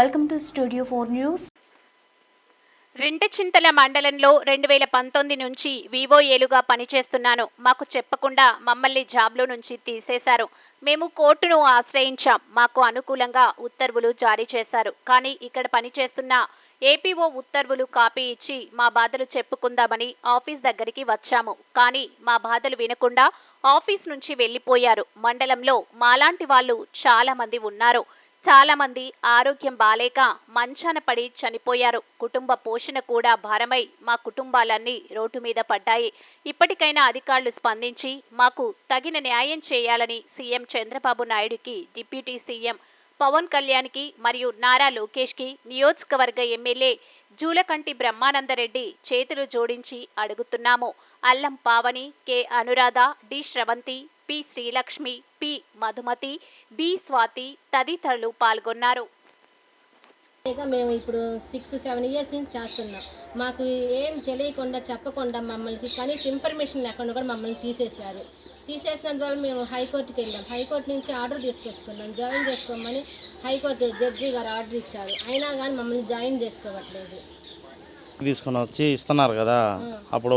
Welcome to Studio 4 News. Rentachintala మండలంలో రెండు వేల పంతొమ్మిది నుంచి వివోఏలుగా పనిచేస్తున్నాను. మాకు చెప్పకుండా మమ్మల్ని జాబ్లో నుంచి తీసేశారు. మేము కోర్టును ఆశ్రయించాం. మాకు అనుకూలంగా ఉత్తర్వులు జారీ చేశారు. కానీ ఇక్కడ పనిచేస్తున్న ఏపీఓ ఉత్తర్వులు కాపీ ఇచ్చి మా బాధలు చెప్పుకుందామని ఆఫీస్ దగ్గరికి వచ్చాము. కానీ మా బాధలు వినకుండా ఆఫీస్ నుంచి వెళ్ళిపోయారు. మండలంలో మాలాంటి వాళ్ళు చాలామంది ఉన్నారు. చాలా మంది ఆరోగ్యం బాలేక మంచాన పడి చనిపోయారు. కుటుంబ పోషణ కూడా భారమై మా కుటుంబాలన్నీ రోడ్డు మీద పడ్డాయి. ఇప్పటికైనా అధికారులు స్పందించి మాకు తగిన న్యాయం చేయాలని సీఎం చంద్రబాబు నాయుడుకి డిప్యూటీ సీఎం పవన్ కళ్యాణ్కి మరియు నారా లోకేష్కి నియోజకవర్గ ఎమ్మెల్యే జూలకంటి బ్రహ్మానందరెడ్డి చేతులు జోడించి అడుగుతున్నాము. Allam Pavani K. Anuradha D. Sravanthi P Srilakshmi P Madhumathi B Swathi తదితరులు పాల్గొన్నారు. మేము ఇప్పుడు సిక్స్ సెవెన్ ఇయర్స్ నుంచి చేస్తున్నాం. మాకు ఏం తెలియకుండా చెప్పకుండా మమ్మల్ని కనీసం ఇన్ఫర్మేషన్ లేకుండా కూడా మమ్మల్ని తీసేశారు. తీసేసినందువల్ల మేము హైకోర్టుకి వెళ్ళాం. హైకోర్టు నుంచి ఆర్డర్ తీసుకొచ్చుకున్నాం. జాయిన్ చేసుకోమని హైకోర్టు జడ్జి గారు ఆర్డర్ ఇచ్చారు. అయినా కానీ మమ్మల్ని జాయిన్ చేసుకోవట్లేదు. తీసుకొని వచ్చి ఇస్తున్నారు కదా అప్పుడు